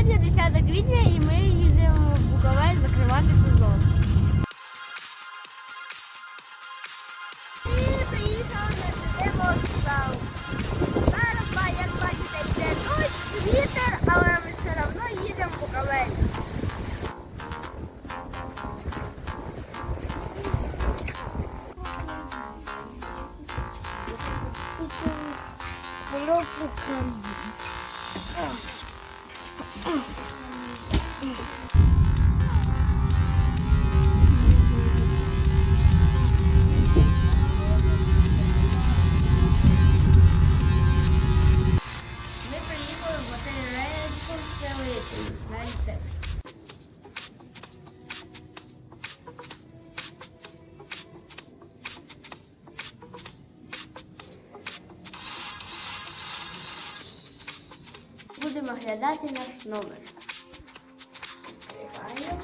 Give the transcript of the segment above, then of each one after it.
Сьогодні 10 квітня і ми їдемо в Буковель закривати сезон. І приїхали на ДД вокзал. Зараз, ба- як бачите, йде дощ, вітер, але ми все одно їдемо в Буковель. Ми Oh. будемо глядати наш номер. Зберігаємо.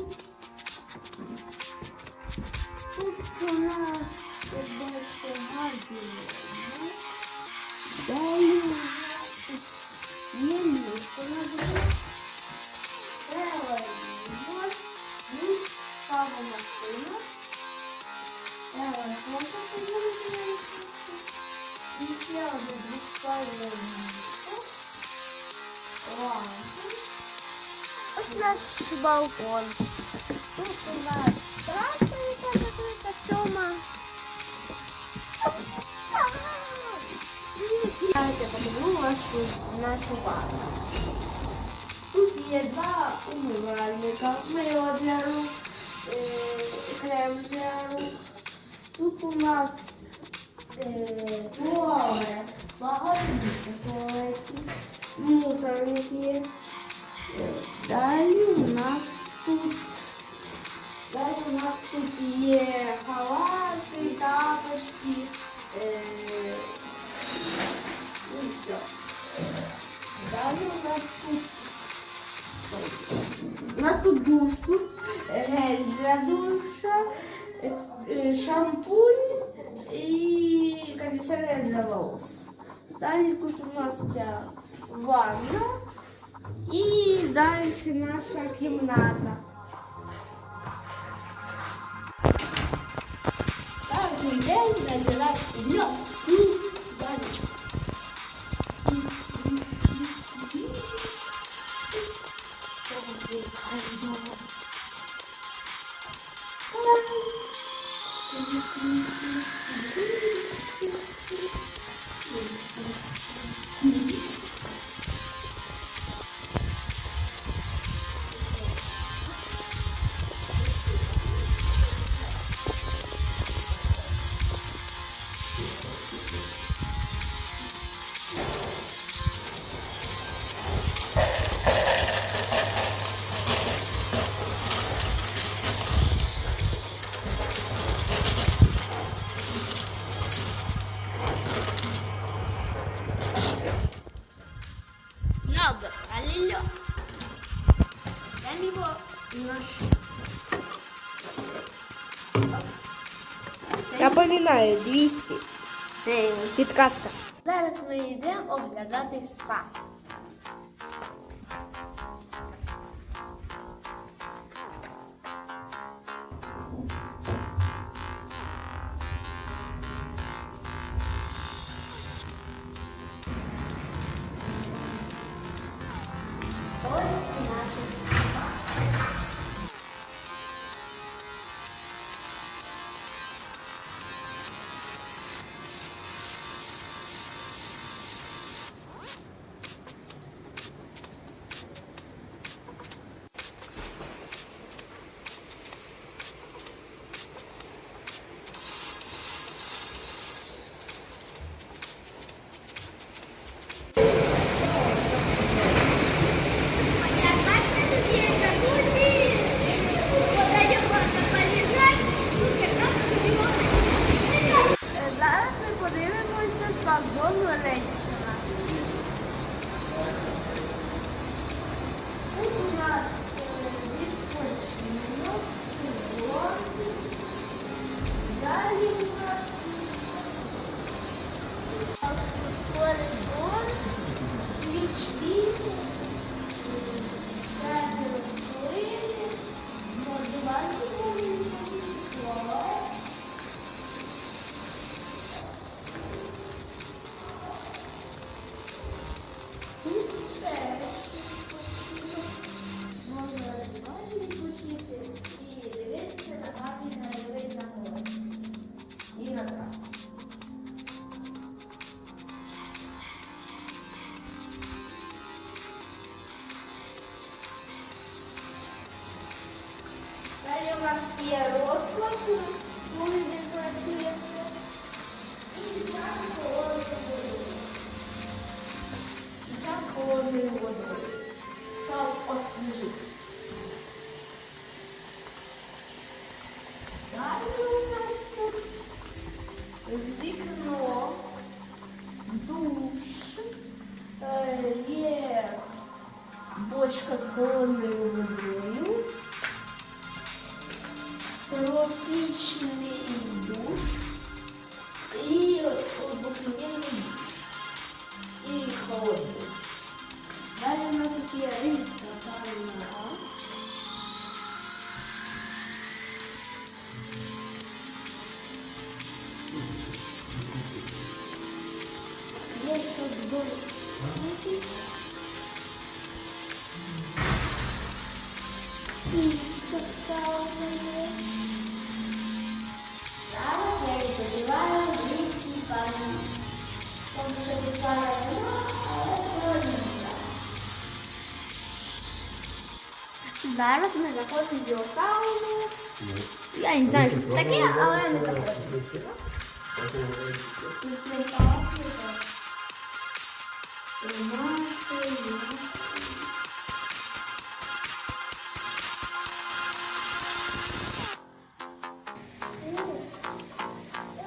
Тут у нас бачите магазин. Далі є місто на Треба ставимо машину. Ще один буквально. Місто. Лампи. Ось наш балкон. Тут у нас траса, яка закрита сьома. Давайте покажу вашу нашу ванну. Тут є два умивальника, мило для рук, е, крем для рук. Тут у нас е, туалет, багато місця в туалеті, мусорник є. Е, Далі у нас тут Далі у нас тут є халати, тапочки. Е, ну і все. Далі у нас тут. У нас тут душ, тут гель для душа, е, е, шампунь і кондиціонер для волос. Далі тут у нас ця ванна і далі наша кімната. Так, ми йдемо забирати Напоминаю, 200. Підказка. Зараз ми йдемо оглядати спа. у нас є розклад, коли він працює. І час холодної води. І час холодною водою. Щоб освіжити. Далі у нас тут вікно, душ, е, є бочка з холодною водою, Daiva se mega forte de dinossauro. E aí, Daiva, você tá aqui? Olha a mega forte.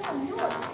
Oh, no.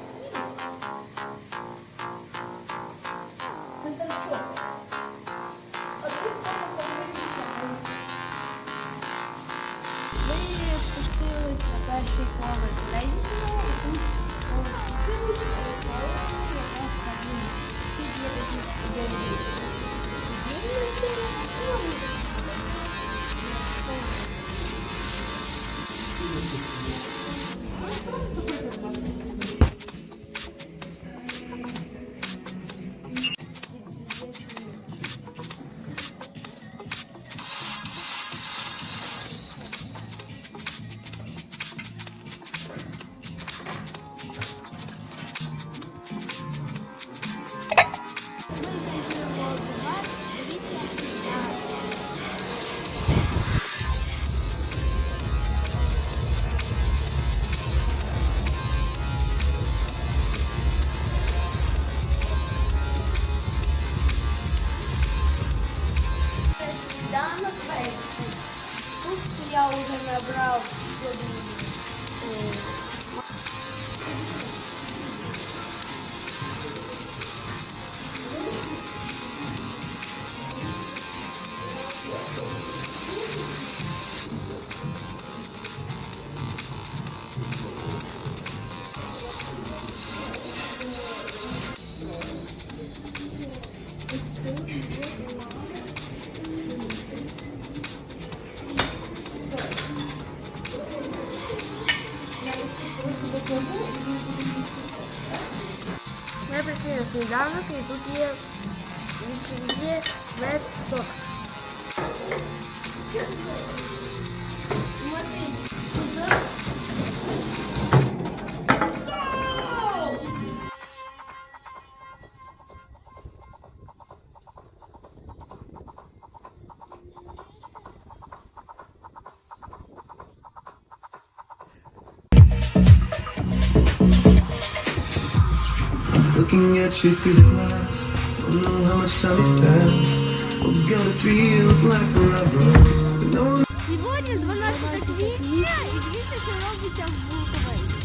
Ми прийшли на сніданок і тут є, є мед сок. Looking at you through the glass, don't know how much time has passed. Oh God, it feels like forever. No Сьогодні 12 квітня і дивіться, що робиться в